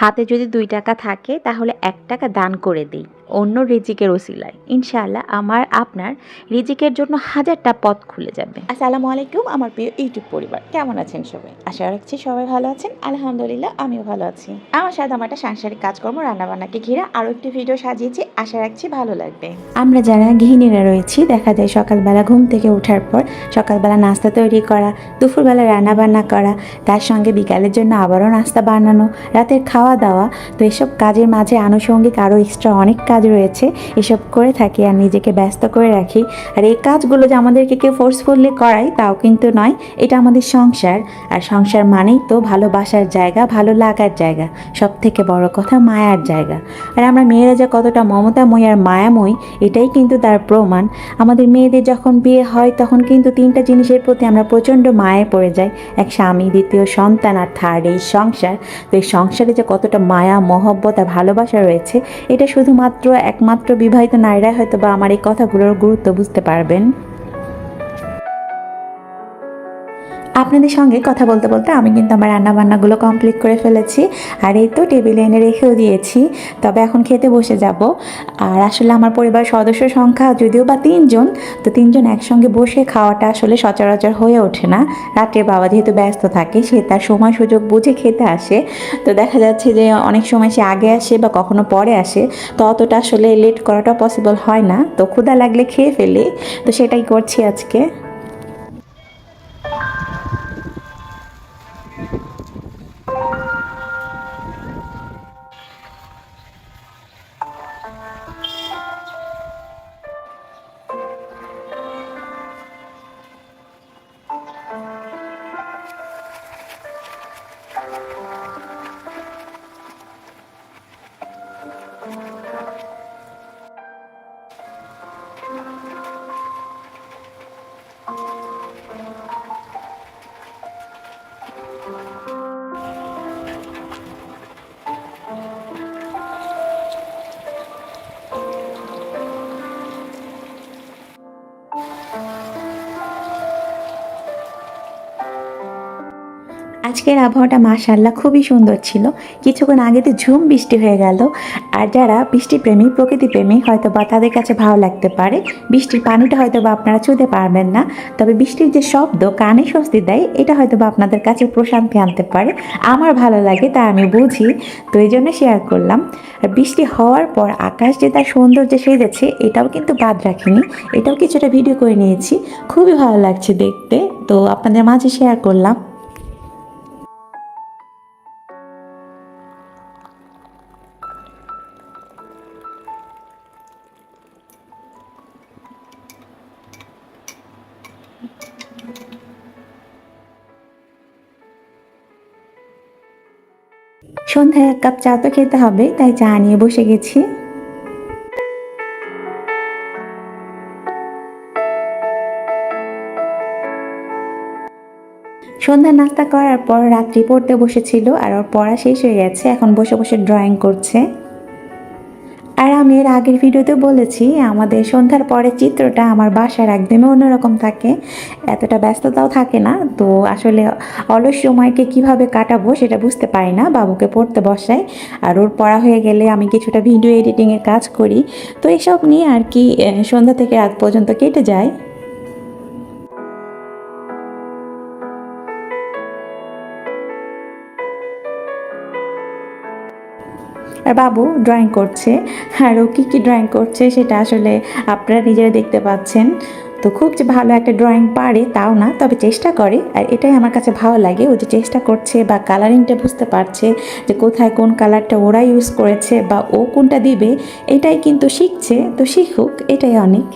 হাতে যদি দুই টাকা থাকে তাহলে এক টাকা দান করে দিই। অন্য রিজিকের ওসিলায়। ইনশাআল্লাহ আমার আপনার রিজিকের জন্য হাজারটা পথ খুলে যাবে। আসসালামু আলাইকুম আমার প্রিয় ইউটিউব পরিবার। কেমন আছেন সবাই? আশা রাখছি সবাই ভালো আছেন। আলহামদুলিল্লাহ আমিও ভালো আছি। আমার সাথে আমার একটা সাংসারিক কাজকর্ম রান্নাবান্নাকে ঘিরে আরও একটি ভিডিও সাজিয়েছি। আশা রাখছি ভালো লাগবে। আমরা যারা গৃহিণীরা রয়েছি দেখা যায় সকালবেলা ঘুম থেকে ওঠার পর সকালবেলা নাস্তা তৈরি করা দুপুরবেলা রান্না বান্না করা তার সঙ্গে বিকালের জন্য আবারও নাস্তা বানানো রাতের খাওয়া দাওয়া তো এসব কাজের মাঝে আনুষঙ্গিক আরও এক্সট্রা অনেক কাজ রয়েছে। এসব করে থাকি আর নিজেকে ব্যস্ত করে রাখি। আর এই কাজগুলো যে আমাদেরকে কেউ ফোর্সফুলি করায়, তাও কিন্তু নয়। এটা আমাদের সংসার। আর সংসার মানেই তো ভালোবাসার জায়গা, ভালো লাগার জায়গা। সব থেকে বড় কথা মায়ার জায়গা। আর আমরা মেয়েরা যে কতটা মমতাময়ী আর মায়াময়ী, এটাই কিন্তু তার প্রমাণ। আমাদের মেয়েদের যখন বিয়ে হয়, তখন কিন্তু তিনটা জিনিসের প্রতি আমরা প্রচণ্ড মায়ে পড়ে যাই। এক স্বামী, দ্বিতীয় সন্তান আর থার্ড এই সংসার। তো এই সংসারে যে কতটা মায়া, মহব্বত আর ভালোবাসা রয়েছে, এটা শুধুমাত্র একমাত্র বিবাহিত নারীরা হয়তো বা আমার এই কথাগুলোর গুরুত্ব বুঝতে পারবেন। আপনাদের সঙ্গে কথা বলতে বলতে আমি কিন্তু আমার রান্না বান্নাগুলো কমপ্লিট করে ফেলেছি। আর এই তো টেবিলে এনে রেখেও দিয়েছি। তবে এখন খেতে বসে যাব। আর আসলে আমার পরিবার সদস্য সংখ্যা যদিও বা তিনজন, তো তিনজন একসঙ্গে বসে খাওয়াটা আসলে সচরাচর হয়ে ওঠে না। রাত্রে বাবা যেহেতু ব্যস্ত থাকে, সে তার সময় সুযোগ বুঝে খেতে আসে। তো দেখা যাচ্ছে যে অনেক সময় সে আগে আসে বা কখনো পরে আসে, তো অতটা আসলে লেট করাটা পসিবল হয় না। তো ক্ষুধা লাগলে খেয়ে ফেলি। তো সেটাই করছি আজকে। আজকের আবহাওয়াটা মাশাল্লাহ খুবই সুন্দর ছিল। কিছুক্ষণ আগে তো ঝুম বৃষ্টি হয়ে গেল। আর যারা বৃষ্টিপ্রেমী প্রকৃতিপ্রেমী হয়তো বা তাদের কাছে ভালো লাগতে পারে। বৃষ্টির পানিটা হয়তো বা আপনারা ছুঁতে পারবেন না। তবে বৃষ্টির যে শব্দ, কানে স্বস্তি দেয়, এটা হয়তো বা আপনাদের কাছে প্রশান্তি আনতে পারে। আমার ভালো লাগে, তা আমি বুঝি। তো এই জন্য শেয়ার করলাম। আর বৃষ্টি হওয়ার পর আকাশ যে তার সৌন্দর্য সেজেছে, এটাও কিন্তু বাদ রাখিনি। এটাও কিছুটা ভিডিও করে নিয়েছি। খুবই ভালো লাগছে দেখতে। তো আপনাদের মাঝে শেয়ার করলাম। সন্ধ্যায় এক কাপ চা তো খেতে হবে, তাই চা নিয়ে বসে গেছি। সন্ধ্যা নাস্তা করার পর রাত্রি পড়তে বসেছিল, আর ওর পড়া শেষ হয়ে গেছে, এখন বসে বসে ড্রয়িং করছে। আমি এর আগের ভিডিওতে বলেছি, আমাদের সন্ধ্যার পরে চিত্রটা আমার বাসার একদমই অন্যরকম থাকে। এতটা ব্যস্ততাও থাকে না। তো আসলে অলস সময়কে কীভাবে কাটাবো সেটা বুঝতে পারি না বাবুকে পড়তে বসাই আর ওর পড়া হয়ে গেলে আমি কিছুটা ভিডিও এডিটিংয়ের কাজ করি। তো এসব নিয়ে আর কি সন্ধ্যা থেকে রাত পর্যন্ত কেটে যায়। আর বাবু ড্রয়িং করছে। আর ও কী কী ড্রয়িং করছে সেটা আসলে আপনারা নিজেরা দেখতে পাচ্ছেন। তো খুব যে ভালো একটা ড্রয়িং পারে তাও না, তবে চেষ্টা করে। আর এটাই আমার কাছে ভালো লাগে, ও যে চেষ্টা করছে বা কালারিংটা বুঝতে পারছে যে কোথায় কোন কালারটা ওরা ইউজ করেছে বা ও কোনটা দিবে, এটাই কিন্তু শিখছে। তো শিখুক, এটাই অনেক।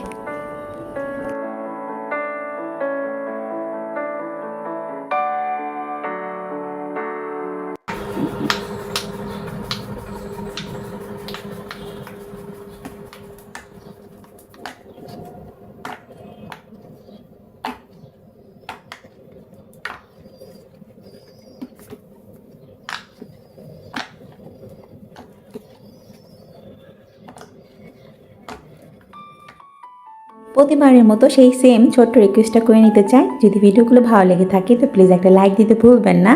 প্রতিবারের মতো সেই সেম ছোট্ট রিকোয়েস্টটা করে নিতে চাই। যদি ভিডিওগুলো ভালো লেগে থাকে, তো প্লিজ একটা লাইক দিতে ভুলবেন না।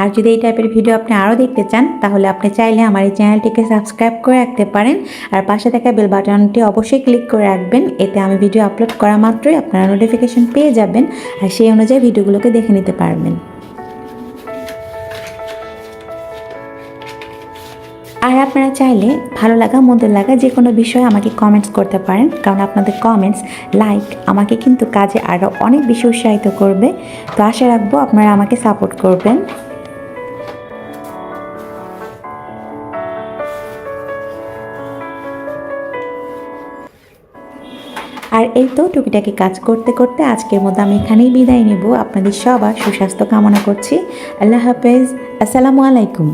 আর যদি এই টাইপের ভিডিও আপনি আরও দেখতে চান, তাহলে আপনি চাইলে আমার এই চ্যানেলটিকে সাবস্ক্রাইব করে রাখতে পারেন। আর পাশে থাকা বেল বাটনটি অবশ্যই ক্লিক করে রাখবেন। এতে আমি ভিডিও আপলোড করা মাত্রই আপনারা নোটিফিকেশন পেয়ে যাবেন। আর সেই অনুযায়ী ভিডিওগুলোকে দেখে নিতে পারবেন। আর আপনারা চাইলে ভালো লাগা, মন্দ লাগা যে কোনো বিষয়ে আমাকে কমেন্টস করতে পারেন। কারণ আপনাদের কমেন্টস লাইক আমাকে কিন্তু কাজে আরও অনেক বেশি উৎসাহিত করবে। তো আশা রাখব আপনারা আমাকে সাপোর্ট করবেন। আর এই তো টুকিটাকি কাজ করতে করতে আজকের মতো আমি এখানেই বিদায় নেব। আপনাদের সবার সুস্বাস্থ্য কামনা করছি। আল্লাহ হাফেজ। আসসালামু আলাইকুম।